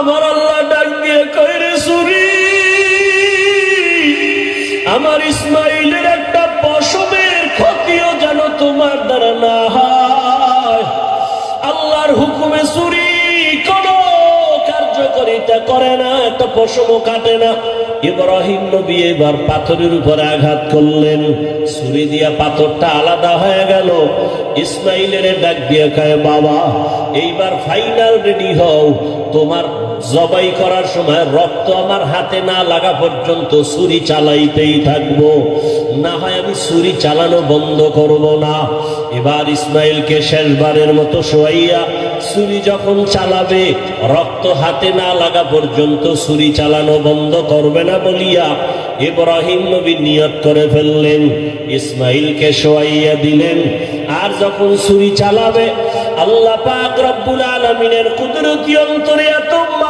আমার আল্লাহ ডাক দিয়ে কইরে সুরি, আমার ইসমাইলের একটা পশমের ক্ষতিও যেন তোমার দ্বারা না আল্লাহর হুকুমে চুরি কোনো কার্যকরিতা করে না, একটা পশমও কাটে না। ইব্রাহিম নবী এবার পাথরের উপরে আঘাত করলেন। ছুরি দিয়া পাথরটা আলাদা হয়ে গেল। ইসমাইলের ডাক দিয়ে কয়, বাবা, এইবার ফাইনাল রেডি হও। তোমার জবাই করার সময় রক্ত আমার হাতে না লাগা পর্যন্ত ছুরি চালাইতেই থাকব। না হয় আমি ছুরি চালানো বন্ধ করব না। এবার ইসমাইলকে শেষবারের মতো শোয়াইয়া ছুরি যখন চালাবে, রক্ত হাতে না লাগা পর্যন্ত ছুরি চালানো বন্ধ করবে না বলিয়া ইব্রাহিম নবী নিয়ত করে ফেললেন। ইসমাইলকে শোয়াইয়া দিলেন। আর যখন ছুরি চালাবে, আল্লাহ পাক রব্বুল আলমিনের কুদরতি অন্তরে এত মায়া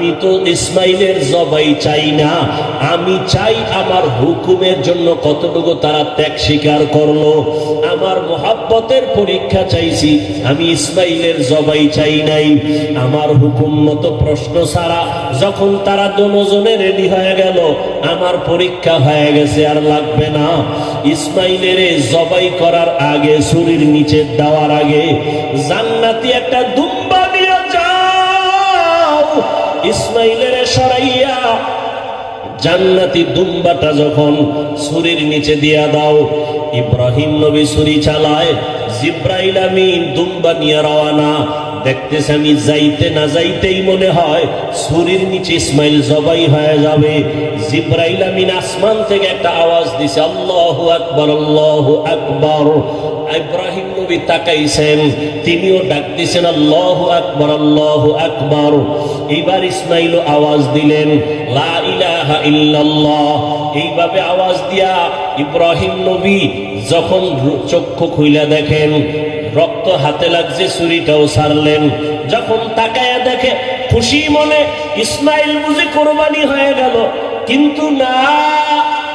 আমি তো ইসমাইলের জবাই চাই না। আমি চাই আমার হুকুমের জন্য কতটুকু তারা ত্যাগ স্বীকার করল। আমার মোহাব্বতের পরীক্ষা চাইছি, আমি ইসমাইলের জবাই চাই নাই। আমার হুকুম মতো প্রশ্ন ছাড়া যখন তারা দনোজনে রেডি হয়ে গেল, আমার পরীক্ষা হয়ে গেছে আর লাগবে না। ইসমাইলের জবাই করার আগে, ছুরির নিচে দেওয়ার আগে, জান্নাতি একটা যাও ইসমাইলের সরাইয়া জান্নাতি দুম্বাটা যখন ছুরির নিচে দিয়া দাও, ইব্রাহিম নবী ছুরি চালায়, জিব্রাইল আমিন দুম্বা নিয়ে রওয়ানা দেখতেছে আমি যাইতে না যাইতেই মনে হয় ছুরির নিচে ইসমাইল জবাই হয়ে যাবে। জিব্রাইল আমিন আসমান থেকে একটা আওয়াজ দিছে, আল্লাহ আকবর আল্লাহ আকবর। ইব্রাহিম নবী তাকাইছেন, তিনিও ডাক দিছেন, আল্লাহ আকবর আল্লাহ আকবর। এইবার ইসমাইল আওয়াজ দিলেন, লা ইলাহা ইল্লাল্লাহ। এইভাবে আওয়াজ দিয়া ইব্রাহিম নবী যখন চক্ষু খুইলা দেখেন, রক্ত হাতে লাগছে ছুরিটাও সারলেন। যখন তাকায়া দেখে, খুশি মনে ইসমাইল বুঝি কোরবানি হয়ে গেল। কিন্তু না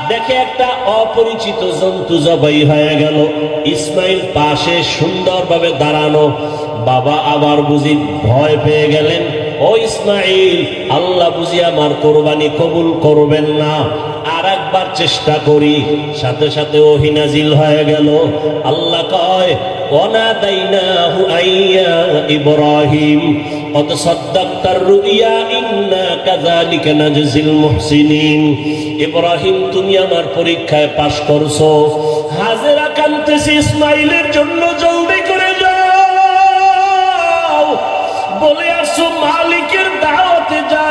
দেখে একটা অপরিচিত জন্তু জবাই হয়ে গেল। ইসমাইল পাশে সুন্দরভাবে দাঁড়ানো। বাবা আবার বুঝি ভয় পেয়ে গেলেন। ও ইসমাইল, আল্লাহ বুঝি আমার কোরবানি কবুল করবেন না। আর একবার চেষ্টা করি। সাথে সাথে ওহিনাজিল হয়ে গেল। আল্লাহ কয় অনাদাইনাহু আইয়া ইব্রাহিম কত সদ্দাক্তার রুইয়া ইন্না মুহসিনিন। ইব্রাহিম তুমি আমার পরীক্ষায় পাশ করছ। হাজেরা কানতেছি ইসমাইলের জন্য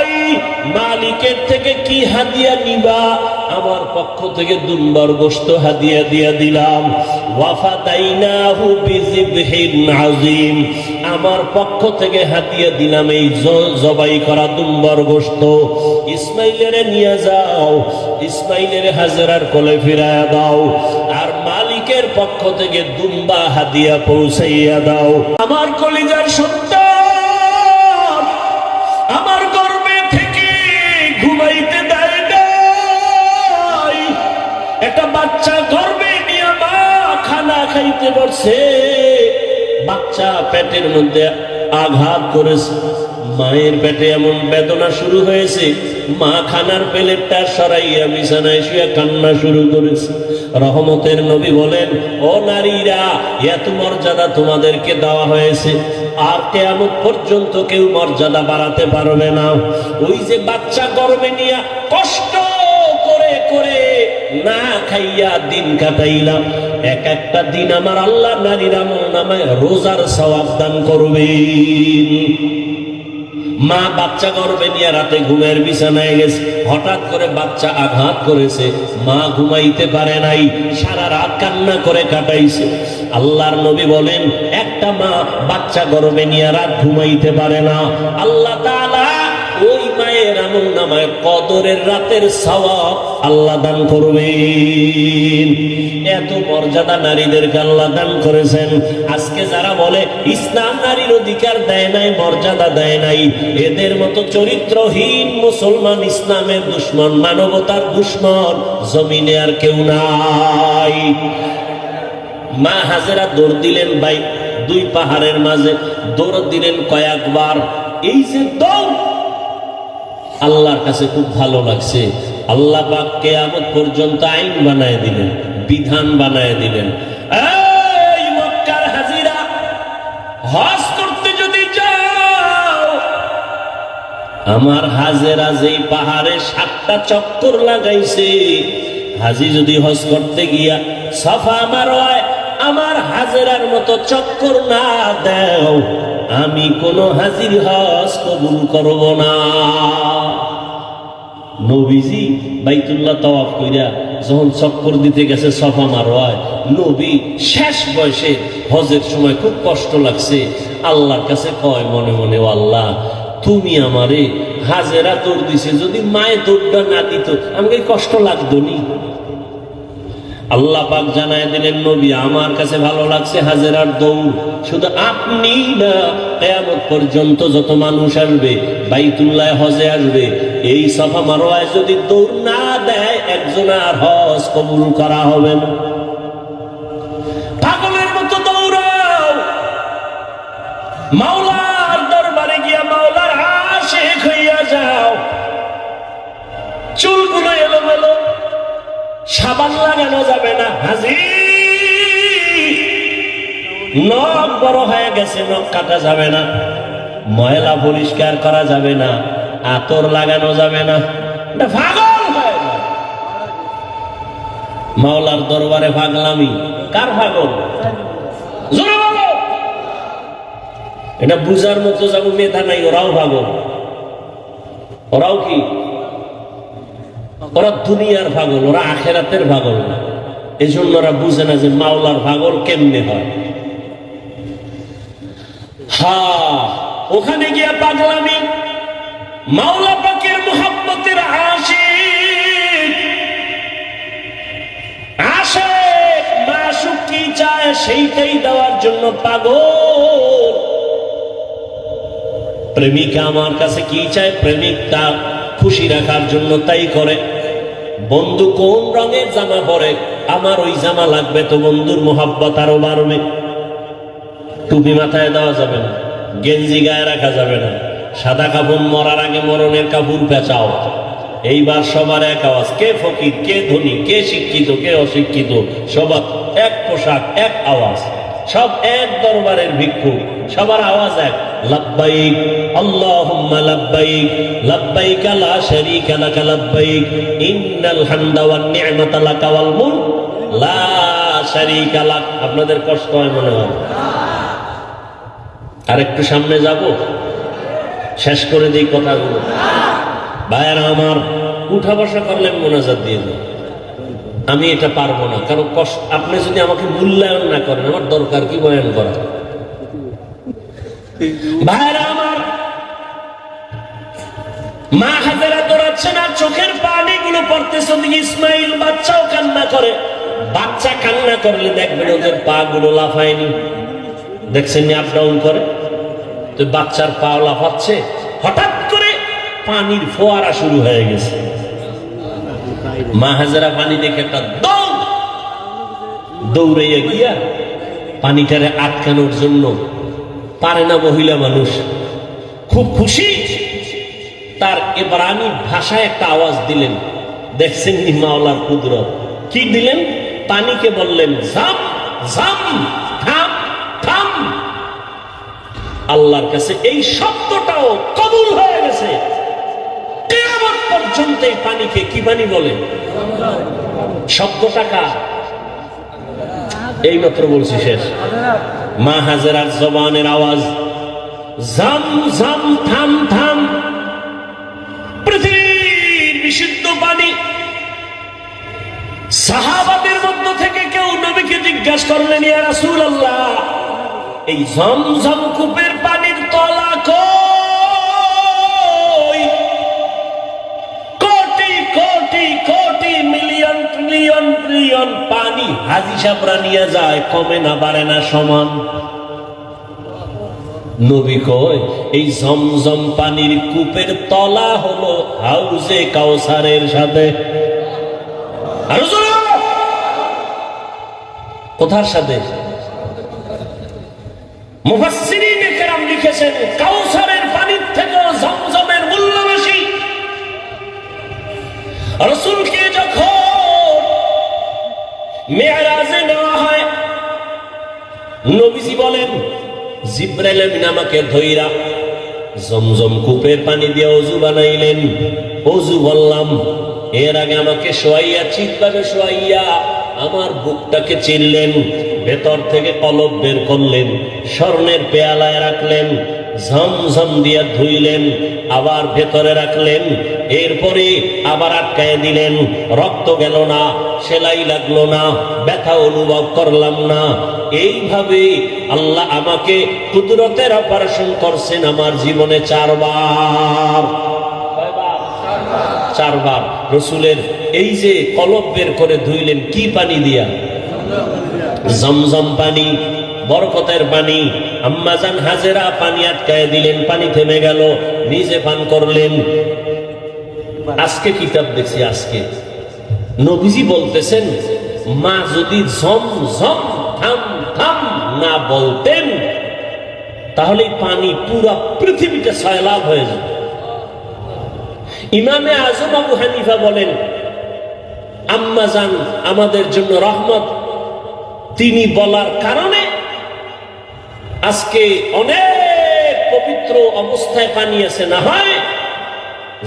যাই মালিকের থেকে কি হাদিয়া নিবা? আমার পক্ষ থেকে দুম্বার গোস্ত হাদিয়া দিয়া দিলাম। ওয়াফাদাইনাহু বিজিবহিন আযীম। আমার পক্ষ থেকে হাদিয়া দিলাম এই জবাই করা দুম্বার গোস্ত ইসমাইলের নিয়ে যাও, ইসমাইলের হাজারার কোলে ফিরায়া দাও। আর মালিকের পক্ষ থেকে দুম্বা হাদিয়া পৌঁছাইয়া দাও। আমার কলিজার সন্তান খাইতে বসছে বাচ্চা পেটের মধ্যে আঘাত করেছে। মায়ের পেটে এমন বেদনা শুরু হয়েছে, মা খানার প্লেটটা সরাইয়া বিছানায় শুয়ে কান্না শুরু করেছে। রহমতের নবী বলেন, ও নারীরা, এত মর্যাদা তোমাদেরকে দেওয়া হয়েছে। আর কেয়ামত পর্যন্ত কেউ মর্যাদা বাড়াতে পারবে না। ওই যে বাচ্চা গর্বে নিয়ে কষ্ট করে করে না খাইয়া দিন কাটাইলাম। এক একটা দিন আমার আল্লাহ নারীর আমল নামায় রোজার সওয়াব দান মা বাচ্চা গর্বে নিয়ে রাতে ঘুমের বিছানায় গেছে, হঠাৎ করে বাচ্চা আঘাত করেছে, মা ঘুমাইতে পারে নাই, সারা রাত কান্না করে কাটাইছে। আল্লাহর নবী বলেন, একটা মা বাচ্চা গর্বে নিয়ে রাত ঘুমাইতে পারে না। আল্লাহ তাআলা আমল নামায় কদরের রাতের সওয়াব আল্লাহ দান করবেন। এত মর্যাদা নারীদেরকে আল্লাহ দান করেছেন। আজকে যারা বলে, ইসলাম নারীর অধিকার দেয় নাই, মর্যাদা দেয় নাই, এদের মতো চরিত্রহীন মুসলমান ইসলামের দুশ্মন, মানবতার দুশ্মন জমিনে আর কেউ নাই। মা হাজেরা দৌড় দিলেন ভাই, দুই পাহাড়ের মাঝে দৌড় দিলেন কয়েকবার। এই যে দৌড় আল্লাহর কাছে খুব ভালো লাগছে। আল্লাহ পাক কেয়ামত পর্যন্ত আইন বানায় দিলেন, বিধান বানায় দিলেন। আমার হাজেরা যেই পাহাড়ে সাতটা চক্কর লাগাইছে, হাজি যদি হজ করতে গিয়া সাফা আমার হয় আমার হাজেরার মতো চক্কর না দেও, আমি কোন হাজির হজ কবুল করব না। নবীজি বাইতুল্লাহ তওয়াফ কইরা যখন চক্কর দিতে গেছে সফা মারোয়ায়, নবী শেষ বয়সে হজের সময় খুব কষ্ট লাগছে। আল্লাহর কাছে কয়, মনে মনে, ও আল্লাহ, তুমি আমারে হাজেরা তোর দিছে, যদি মায়ে দৌড়টা না দিত, আমাকে কষ্ট লাগতো নি? আল্লাহ পাক জানায় দিলেন, নবী, আমার কাছে ভালো লাগছে হাজেরার দৌড়। শুধু আপনি না, কেয়ামত পর্যন্ত যত মানুষ আসবে, বাইতুল্লাহ হজে আসবে, এই সফা মারোয়ায় যদি দৌড় না দেয়, একজন আর হজ কবুল করা হবে না। পাগলের মতো দৌড়াও। মাওলার সাবান লাগানো যাবে না, হাজি। নখ বড় হয়ে গেছে, নখ কাটা যাবে না। ময়লা পরিষ্কার করা যাবে না, আতর লাগানো যাবে না। মাওলার দরবারে পাগলামি। কার বলো। এটা বুঝার মতো যাব মেধা নাই, ওরাও পাগল। ওরাও কি? ওরা দুনিয়ার পাগল, ওরা আখেরাতের পাগল না। এই জন্য ওরা বুঝে না যে মাওলার পাগল কেমনে হয়। হা, ওখানে গিয়া পাগলামি। মাওলা পাকের মোহাম্মতের আশিক। আসে মাসুক কি চায় সেইটাই দেওয়ার জন্য পাগল। প্রেমিকা আমার কাছে কি চায়? প্রেমিক তার খুশি রাখার জন্য তাই করে। বন্ধু কোন রঙের জামা পরে? আমার ওই জামা লাগবে তো বন্ধুর মোহাব্বত আরও বাড়বে। টুপি মাথায় দেওয়া যাবে না, গেঞ্জি গায়ে রাখা যাবে না, সাদা কাপড় মরার আগে মরণের কাপড় পেঁচাও। এইবার সবার এক আওয়াজ, কে ফকির, কে ধনী, কে শিক্ষিত, কে অশিক্ষিত, সবার এক পোশাক, এক আওয়াজ। সব এক দরবারের ভিক্ষু সবার আওয়াজ এক। লাব্বাইক, আল্লাহুম্মা লাব্বাইক লাব্বাইক লা শারীকা লাকা লাব্বাইক, ইন্নাল হামদা ওয়ান নি'মাতা লাকা ওয়াল মুলক, লা শারীকা লাক। আপনাদের কষ্ট হয় মনে হয়। আর একটু সামনে যাব। শেষ করে দিই কথাগুলো। ভাইয়ারা আমার, উঠা বসা করলেন মোনাজাত দিয়ে দিন। আমি এটা পারব না। কারণ কষ্ট আপনি যদি আমাকে মূল্যায়ন না করেন, আমার দরকার কি বয়ান করা ভাইরা মা হাজারা চোখের পানি গুলো পড়তেছে ইসমাইল বাচ্চাও কান্না করে। বাচ্চা কান্না করলে দেখবেন ওদের পা গুলো লাফায়নি। দেখছেন আপ ডাউন করে? তো বাচ্চার পা লাফাচ্ছে। হঠাৎ করে পানির ফোয়ারা শুরু হয়ে গেছে। মা হাজারা পানি দেখে একটা দৌড় দৌড়াইয়া গিয়া পানিটারে আটকানোর জন্য পারে না মহিলা মানুষ। খুব খুশি তার এবারানি ভাষায় একটা আওয়াজ দিলেন। দেখছেন নি মাওলার কুদরত। কি দিলেন? পানিকে বললেন থাম থাম। আল্লাহর কাছে এই শব্দটাও কবুল হয়ে গেছে। পর্যন্ত এই পানিকে কি পানি বলে? শব্দটা কার? এই মাত্র বলছি শেষ। মা হাজার জবানের আওয়াজ, জাম জাম, থাম থাম। পৃথিবীর বিশুদ্ধ পানি। সাহাবাদের মধ্য থেকে কেউ নবীকে জিজ্ঞাসা করলেন, ইয়া রাসূল আল্লাহ এই ঝমঝম কূপের পানির হাজি সাপরা নিয়ে যায়, কমে না, বাড়ে না, সমান। নবী কয়, এই জমজম পানির কূপের তলা হলো হাউজে কাউসারের সাথে। কোথার সাথে? যখন মেয়ারাজে নেওয়া হয়। নবীজি বলেন, জিব্রাইল আমিন আমাকে ধইরা জমজম কূপের পানি দিয়ে অজু বানাইলেন। অজু বললাম, এর আগে আমাকে শোয়াইয়া চিৎভাবে শোয়াইয়া আমার বুকটাকে চিনলেন, ভেতর থেকে কলব বের করলেন, স্বর্ণের পেয়ালায় রাখলেন, ঝমঝম দিয়া ধুইলেন, আবার ভেতরে রাখলেন, এরপরে আবার আটকায় দিলেন, রক্ত গেল না সেলাই লাগল না, ব্যথা অনুভব করলাম না। এইভাবে আল্লাহ আমাকে কুদরতের অপারেশন করছেন আমার জীবনে চারবার? চারবার। রসুলের এই যে কলব বের করে ধুইলেন, কি পানি দিয়া? জমজম পানি, বরকতের পানি। আম্মাজান হাজেরা পানি আটকায় দিলেন, পানি থেমে গেল, নিজে পান করলেন। আজকে কিতাব দেখছি, আজকে। নবীজি বলতেছেন, মা যদি ঝম ঝম থাম থাম না বলতেন তাহলে পানি পুরা পৃথিবীতে সয়লাভ হয়ে যাবে ইমামে আজম আবু হানিফা বলেন আম্মাজান আমাদের জন্য রহমত। তিনি বলার কারণে আজকে অনেক পবিত্র অবস্থায় পানি আছে, না হয়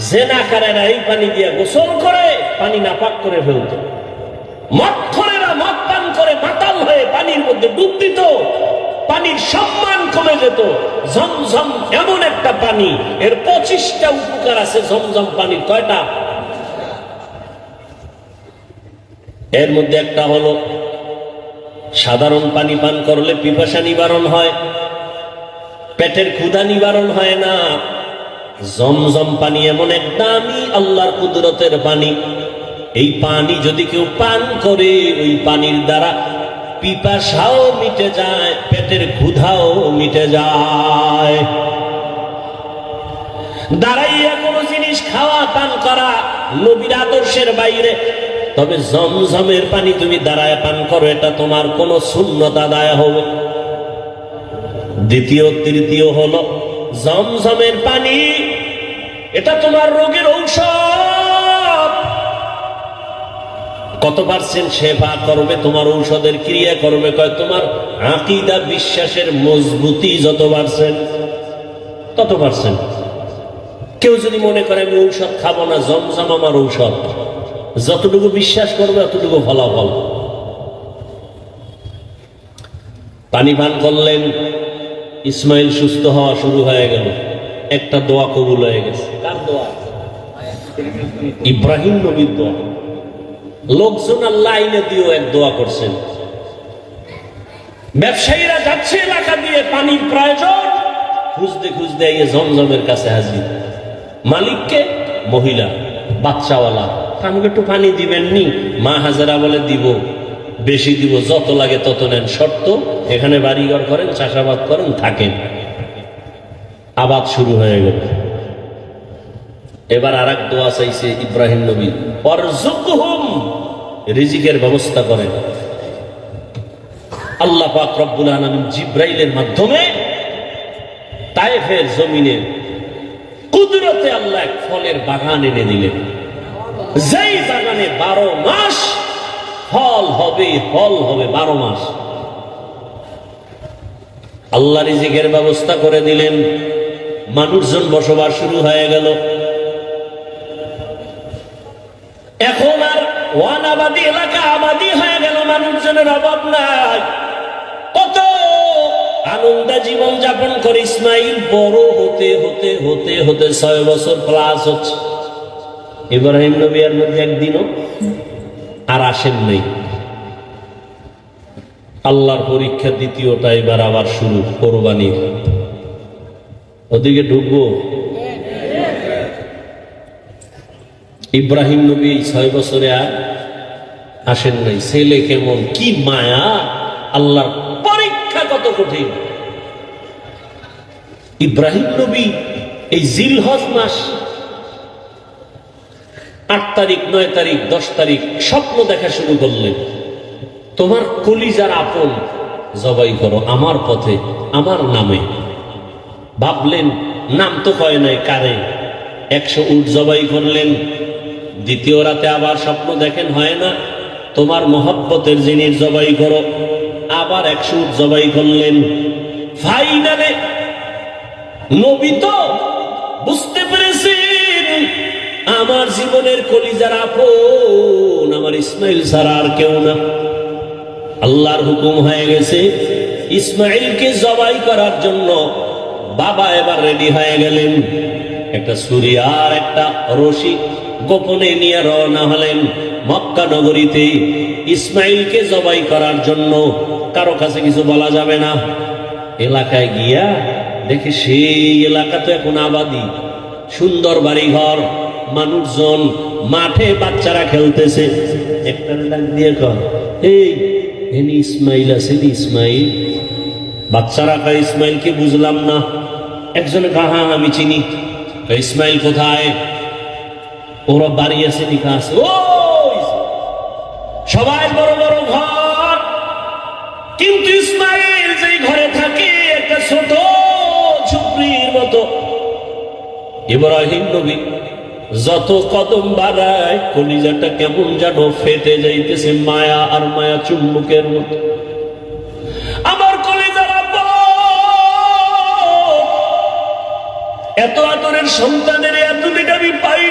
জেনাকারেরা এই পানি দিয়ে গোসল করে, পানি নাপাক করে ফেলত। মৎখরেরা মদ পান করে মাতাল হয়ে পানির মধ্যে ডুব দিত। পানির সম্মান কমে যেত। ঝমঝম এমন একটা পানি, এর পঁচিশটা উপকার আছে ঝমঝম পানির, কয়টা? এর মধ্যে একটা হলো, সাধারণ পানি পান করলে পিপাসা নিবারণ হয়, পেটের ক্ষুধা নিবারণ হয় না। জমজম পানি এমন এক দামি আল্লাহর কুদরতের পানি। এই পানি যদি কেউ পান করে, ওই পানির দ্বারা পিপাসাও মিটে যায়, পেটের ক্ষুধাও মিটে যায়। দাঁড়াইয়া কোনো জিনিস খাওয়া, পান করা নবীর আদর্শের বাইরে। তবে জমজমের পানি তুমি দাঁড়ায় পান করো, এটা তোমার কোনো শূন্যতা দায় হবে। দ্বিতীয়, তৃতীয় হলো জমজমের পানি, এটা তোমার রোগের ঔষধ। কত পার্সেন্ট সেবা করবে, তোমার ঔষধের ক্রিয়া করবে, কয়, তোমার আকিদা বিশ্বাসের মজবুতি যত পার্সেন্ট, তত পার্সেন্ট। কেউ যদি মনে করে, আমি ঔষধ খাব না, জমজম আমার ঔষধ। যতটুকু বিশ্বাস করবে, অতটুকু ফলাফল। পানি পান করলেন ইসমাইল সুস্থ হওয়া শুরু হয়ে গেল। একটা দোয়া কবুল হয়ে গেছে। কার দোয়া? ইব্রাহিম নবীর দোয়া। লোকজন আল্লাহ আইনে দিয়েও এক দোয়া করছেন। ব্যবসায়ীরা যাচ্ছে এলাকা দিয়ে পানির প্রয়োজন। খুঁজতে খুঁজতে এই জমজমের কাছে হাজির। মালিককে মহিলা বাচ্চাওয়ালা আমাকে একটু পানি দিবেন নি মা হাজারা বলে দিব। বেশি দিব, যত লাগে তত নেন। শর্ত, এখানে বাড়িঘর করেন, চাষাবাদ করেন, থাকেন। আবাদ শুরু হয়ে গেল। এবার আর এক দোয়া চাইছে ইব্রাহিম নবী। রিজিকের ব্যবস্থা করেন। আল্লাহ পাক রব্বুল আলামিন জিব্রাইলের মাধ্যমে তায়েফের জমিনে কুদরতে আল্লাহ এক ফলের বাগান এনে দিলেন। যেই বাগানে বারো মাস ফল হবে ফল হবে বারো মাস। আল্লাহ রিজিকের ব্যবস্থা করে দিলেন। মানুষজন বসবাস শুরু হয়ে গেল। এখন আর ওয়ান আবাদি এলাকা আবাদি হয়ে গেল, মানুষজনের অভাব নাই। কত আনন্দে জীবন যাপন করে ইসমাইল, বড় হতে হতে হতে হতে ছয় বছর প্লাস হচ্ছে। ইব্রাহিম নবী এর মধ্যে একদিনও আর আসেন নাই। আল্লাহর পরীক্ষা দ্বিতীয়টা এবার আবার শুরু, কোরবানি। ওদিকে ঢুকবো? ইব্রাহিম নবী ছয় বছরে আর আসেন নাই। ছেলে কেমন? কি মায়া! আল্লাহর পরীক্ষা কত কঠিন। ইব্রাহিম নবী এই জিলহজ মাস আট তারিখ, নয় তারিখ, দশ তারিখ স্বপ্ন দেখা শুরু করলেন তোমার কলিজার আপন জবাই করো আমার পথে, আমার নামে। ভাবলেন, নাম তো কয় নাই কারে। একশো উট জবাই করলেন, দ্বিতীয় রাতে আবার স্বপ্ন দেখেন হয় না। তোমার মহব্বতের জিনিস জবাই করো, আবার একশো উট জবাই করলেন। ফাইনালে, নবী তো বুঝতে পেরেছেন আমার জীবনের কলিজার আপন, আমার ইসমাইল ছাড়া আর কেউ না। আল্লাহর হুকুম হয়ে গেছে, ইসমাইলকে জবাই করার জন্য বাবা এবার রেডি হয়ে গেলেন। একটা ছুরি আর একটা রশি গোপনে নিয়ে রওনা হলেন মক্কা নগরীতে। ইসমাইলকে জবাই করার জন্য কারও কাছে কিছু বলা যাবে না। এলাকায় গিয়া দেখে সেই এলাকা তো এখন আবাদি, সুন্দর বাড়িঘর। মানুষজন মাঠে বাচ্চারা খেলতেছে। একটা ডাক দিয়ে কর এই, এনি ইসমাইল আছে ইসমাইল? বাচ্চারা কয়, ইসমাইলকে বুঝলাম না। একজন কাহা হ্যাঁ আমি চিনি। ইসমাইল কোথায়? ওরা বাড়ি আছে নিকা আছে? ও সবাই বড় বড় ঘর। কিন্তু ইসমাইল যে ঘরে থাকে, একটা ছোট ঝুপড়ির মতো। ইব্রাহিম নবী যত কদম বাড়ায়, কলিজাটা কেমন যেন ফেটে যাইতেছে মায়া আর মায়া চুম্বুকের মতো। আমার কলিজার! এত আদরের সন্তানের এতদিন আমি পাই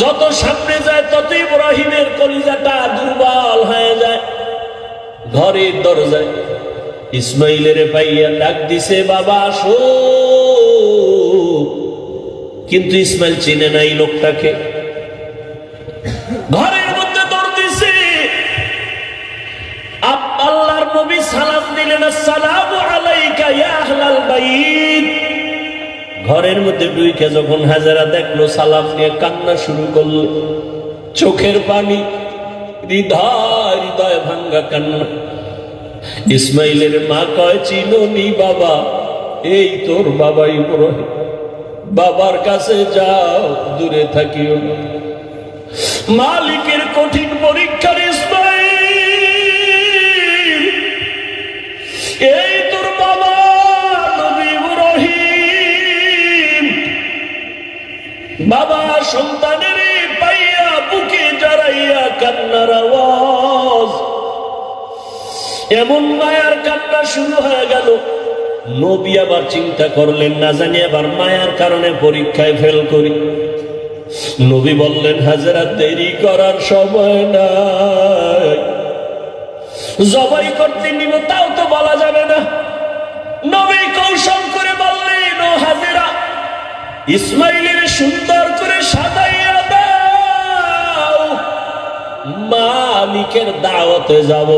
যত সামনে যায়, তত ইব্রাহিমের কলিজাটা দুর্বল হয়ে যায়। ঘরের দরজায় ইসমাইলের পাইয়া ডাক দিছে, বাবা আসো কিন্তু ইসমাইল চিনে নাই লোকটাকে। ঘরের মধ্যে দৌড় দিছে। আল্লাহর নবী সালাম দিলেন, আসসালামু আলাইকা ইয়া আহলাল বাইত। ঘরের মধ্যে ডুইকে যখন হাজারা দেখল, সালাম নিয়ে কান্না শুরু করল। চোখের পানি, হৃদয় হৃদয় ভাঙ্গা কান্না। ইসমাইলের মা কয় চিনি বাবা, এই তোর বাবা ইব্রাহিম বাবার কাছে যাও, দূরে থাকিও। মালিকের কঠিন পরীক্ষার ইসমাইল এই তোর বাবা ইব্রাহিম বাবা সন্তানের পাইয়া বুকে জড়াইয়া কান্নার আওয়াজ। এমন মায়ার কান্না শুরু হয়ে গেল। নবী আবার চিন্তা করলেন, না জানি আবার মায়ার কারণে পরীক্ষায় ফেল করি। নবী বললেন, হাজারা, দেরি করার সময় নাই। জবাই করতে নিব, তাও তো বলা যাবে না। নবী কৌশল করে বললেন হাজেরা, ইসমাইলের সুন্দর করে সাজাইয়া দাও। মালিকের দাওয়াতে যাব।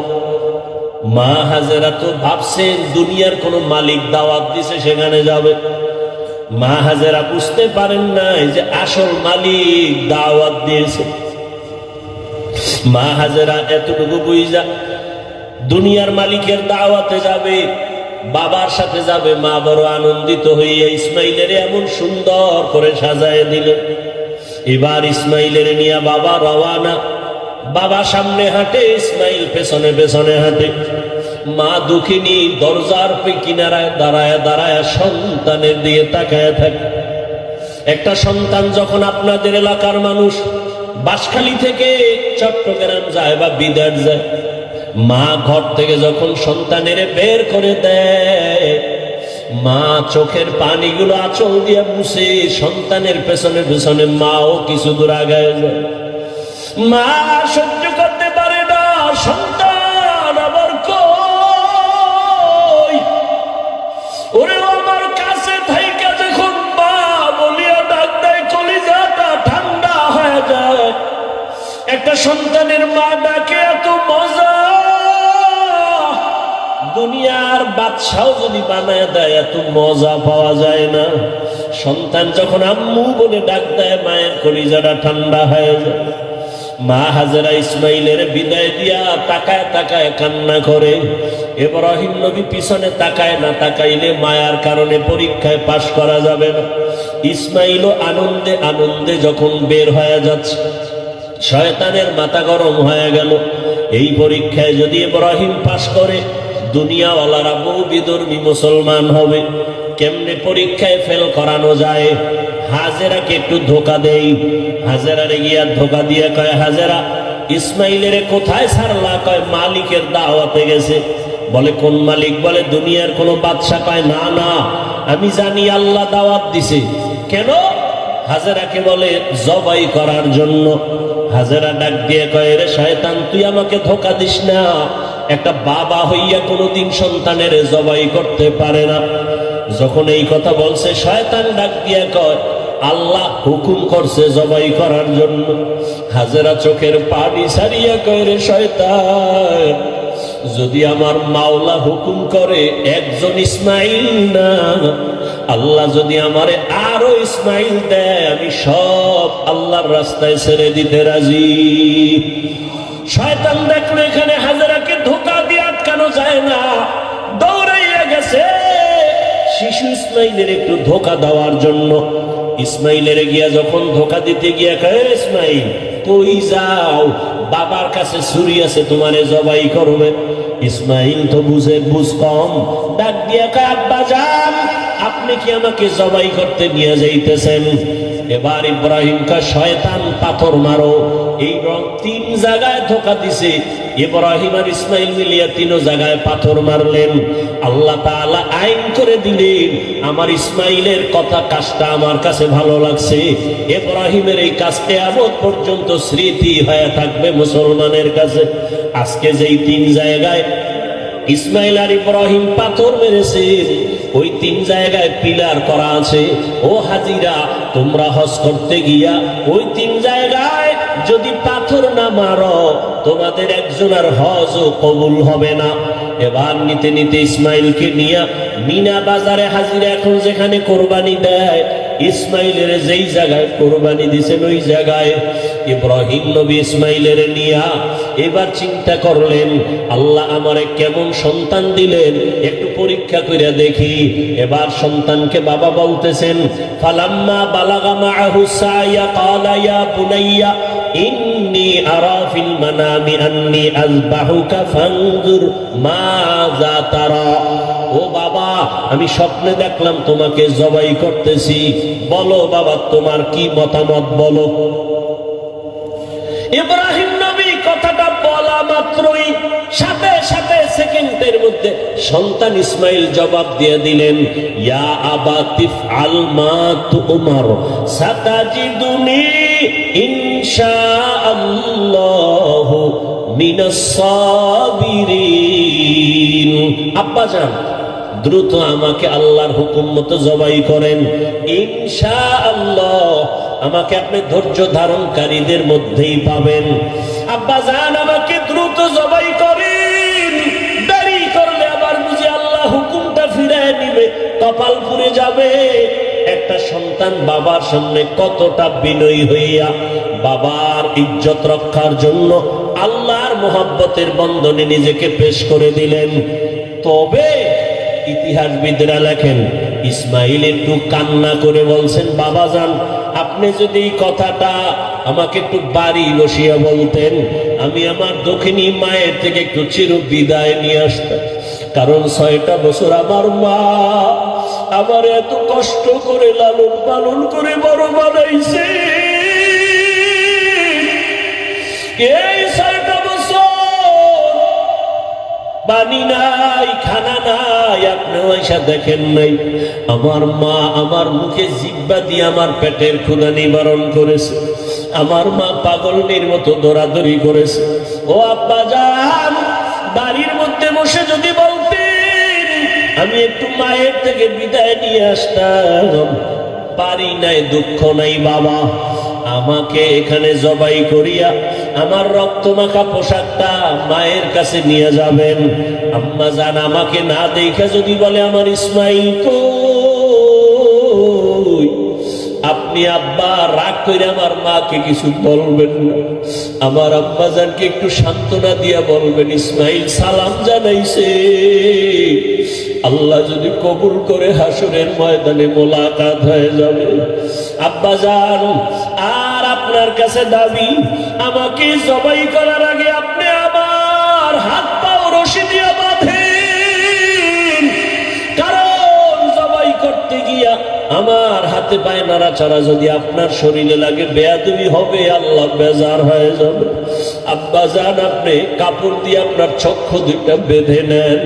মা হাজেরা তো ভাবছেন দুনিয়ার কোন মালিক দাওয়াত দিছে, সেখানে যাবে। মা হাজেরা বুঝতে পারেন নাই যে আসল মালিক দাওয়াত দিয়েছে। মা হাজেরা এতটুকু বুঝা, দুনিয়ার মালিকের দাওয়াতে যাবে, বাবার সাথে যাবে, মা বড় আনন্দিত হইয়া ইসমাইলের এমন সুন্দর করে সাজায় দিল। এবার ইসমাইলের নিয়ে বাবা রওয়ানা বাবা সামনে হাঁটে, ইসমাইল পেছনে পেছনে হাঁটে। মা দুঃখিনী দরজার কিনারায় দাঁড়ায় দাঁড়ায় সন্তানের দিয়ে তাকায় থাকে। একটা সন্তান যখন আপনাদের এলাকার মানুষ বাঁশখালী থেকে চট্টগ্রাম যায় বা বিদার যায়, মা ঘর থেকে যখন সন্তানের বের করে দেয়, মা চোখের পানিগুলো আঁচল দিয়ে মুছে সন্তানের পেছনে পেছনে মাও কিছু দূর আগায় যায়। মা সহ্য করতে পারে না, সন্তান আবার কই? ওরে আমার কাছে থাইকা যখন মা বলিয়া ডাক দেয়, কলিজাটা ঠান্ডা হয়ে যায়। একটা সন্তানের মা ডাকে, এত মজা। দুনিয়ার বাদশাও যদি বানায় দেয়, এত মজা পাওয়া যায় না। সন্তান যখন আম্মু বলে ডাক দেয়, মায়ের কলিজাটা ঠান্ডা হয়ে যায়। মা হাজারা ইসমাইলের বিদায় দিয়া তাকায় তাকায় কান্না করে। এব্রাহিম নবী পিছনে তাকায় না তাকাইলে মায়ার কারণে পরীক্ষায় পাশ করা যাবে না। ইসমাইলও আনন্দে আনন্দে যখন বের হয়ে যাচ্ছে, শয়তানের মাথা গরম হয়ে গেল। এই পরীক্ষায় যদি ইব্রাহিম পাশ করে, দুনিয়াওয়ালারা বহু বিদর্মী মুসলমান হবে। কেমনে পরীক্ষায় ফেল করানো যায়? হাজেরাকে একটু ধোকা দেই। হাজেরারে গিয়া ধোকা দিয়ে কয়, হাজেরা, ইসমাইলের কোথায় সারলা? কয়, মালিকের দাওয়াতে গেছে। বলে, কোন মালিক? বলে, দুনিয়ার কোনো বাদশা কয়, না না, আমি জানি আল্লাহ দাওয়াত দিছে। কেন? হাজেরাকে বলে, জবাই করার জন্য। হাজেরা ডাক দিয়ে কয় রে শয়তান, তুই আমাকে ধোকা দিস না। একটা বাবা হইয়া কোনোদিন সন্তানের জবাই করতে পারে না। যখন এই কথা বলছে, শয়তান ডাক দিয়ে কয় আল্লাহ হুকুম করছে জবাই করার জন্য। হাজেরা চোখের পানি সারিয়া কয় রে শয়তান, যদি আমার মাওলা হুকুম করে একজন ইসমাইল না, আল্লাহ যদি আমারে আরও ইসমাইল দেয়, আমি সব আল্লাহর রাস্তায় ছেড়ে দিতে রাজি। শয়তান দেখল এখানে হাজারাকে ধোকা দিয়ে আটকানো যায় না, দৌড়াইয়া গেছে। শিশু ইসমাইলের একটু ধোকা দেওয়ার জন্য ইসমাইলের গিয়া যখন ধোকা দিতে গিয়া কয়ে ইসমাইল কই যাও, বাবার কাছে ছুরি আছে, তোমারে জবাই করবে। ইসমাইল তো বুঝে, বুঝ কম। ডাক দিয়া কয়, আব্বা, যান, আপনি কি আমাকে জবাই করতে নিয়ে যাইতেছেন? এবার ইব্রাহিম কা শয়তান পাথর মারো। এই রং তিন জায়গায় ধোকা দিছে। ইব্রাহিম আর ইসমাইল মিলিয়া তিন জায়গায় পাথর মারলেন। আল্লাহ তাআলা আইন করে দিলেন, আমার ইসমাইলের কথা কাজটা আমার কাছে ভালো লাগছে। ইব্রাহিমের এই কাজটা আমত পর্যন্ত স্মৃতি হয়ে থাকবে মুসলমানের কাছে। আজকে যেই তিন জায়গায় ইসমাইল আর ইব্রাহিম পাথর মেরেছে, ওই তিন জায়গায় পিলার করা আছে। ও হাজিরা, তোমরা হজ করতে গিয়া ওই তিন জায়গায় যদি মারো, তোমাদের একজনের হজও কবুল হবে না। এবার নিতে নিতে ইসমাইলকে নিয়া মিনা বাজারে হাজিরা, এখন যেখানে কোরবানি দেয়, ইসমাইলের যেই জায়গায় কোরবানি দিছেন ওই জায়গায়। ইব্রাহিম নবী ইসমাইলের নিয়া এবার চিন্তা করলেন, আল্লাহ আমারে কেমন সন্তান দিলেন পরীক্ষা করে দেখি, এবার সন্তানকে বাবা বলতেছেন, ফালাম্মা বালাগা মাআহু সায়া ক্বালা ইয়া বুনাইয়া, ইন্নী আরা ফিল মানামি আন্নী আযবাহুকা ফানজুর মাযা তারা। ও বাবা, আমি স্বপ্নে দেখলাম তোমাকে জবাই করতেছি। বলো বাবা, তোমার কি মতামত বলো? ইব্রাহিম নবী কথাটা বলা মাত্রই সাথে সাথে সেকেন্ডের মধ্যে সন্তান ইসমাইল জবাব দিয়ে দিলেন, ইয়া আবা তিফআল মা তু তুমার সাতাজিদুনি ইনশাআল্লাহ মিনাস সাবিরিন। আব্বা জান দ্রুত আমাকে আল্লাহর হুকুম মতো জবাই করেন ইনশা আল্লাহ আমাকে আপনি ধৈর্য ধারণকারীদের মধ্যেই পাবেন। আব্বা জান, আমাকে দ্রুত জবাই করেন। করলে আল্লাহ হুকুমটা নিবে, কপাল যাবে। একটা সন্তান বাবার সামনে কতটা বিনয়ী হইয়া বাবার ইজ্জত রক্ষার জন্য আল্লাহর মোহাব্বতের বন্ধনে নিজেকে পেশ করে দিলেন। তবে ইতিহাসবিদরা লেখেন ইসমাইল একটু কান্না করে বলছেন, বাবা যান, আপনি যদি এই কথাটা আমাকে একটু বাড়ি বসিয়া বলতেন, আমি আমার দক্ষিণী মায়ের থেকে একটু চির বিদায় নিয়ে আসতাম। কারণ ছয়টা বছর আমার মা আমার এত কষ্ট করে লালন পালন করে বড় বানাইছে। এই বছর পানি নাই, খানা নাই, আপনি ওইসা দেখেন নাই। আমার মা আমার মুখে জিব্বা দিয়ে আমার পেটের ক্ষুদা নিবারণ করেছে। আমার মা পাগলনির মতো দৌড়াদৌড়ি করেছে। ও আব্বা যান বাড়ির মধ্যে বসে যদি বলতেন, আমি একটু মায়ের থেকে বিদায় নিয়ে আসতাম। পারি নাই, দুঃখ নাই, বাবা। আমাকে এখানে জবাই করিয়া আমার রক্ত মাখা পোশাকটা মায়ের কাছে নিয়ে যাবেন। আম্মা জান আমাকে না দেখে যদি বলে আমার ইসমাইল কই আপনি আব্বা, রাগ করে আমার মাকে কিছু বলবেন না। আমার আব্বাজানকে একটু সান্ত্বনা দিয়া বলবেন, ইসমাইল সালাম জানাইছে। আল্লাহ যদি কবুল করে হাসরের ময়দানে মোলাকাত হয়ে যাবে। আব্বাজান, আর আপনার কাছে দাবি, আমাকে জবাই করার আগে নাড়াচাড়া যদি আপনার শরীরে লাগে বেয়াদবি হবে, আল্লাহ বেজার হয়ে যাবে। আব্বা যান আপনি কাপড় দিয়ে আপনার চক্ষু দুইটা বেঁধে নেন।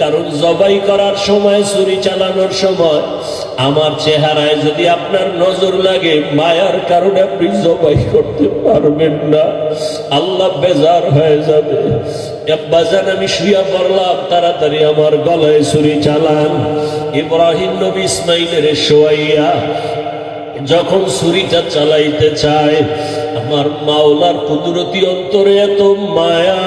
কারণ জবাই করার সময় ছুরি চালানোর সময় আমার চেহারায় যদি আপনার নজর লাগে, মায়ার কারণে আপনি জবাই করতে পারবেন না। আল্লাহ বেজার হয়ে যাবে। আব্বাজান আমি শুয়া পড়লাম, তাড়াতাড়ি আমার গলায় ছুরি চালান। ইব্রাহিম নবী ইসমাইলের শোয়াইয়া যখন ছুরিটা চালাইতে চায় আমার মাওলার কুদরতি অন্তরে এত মায়া।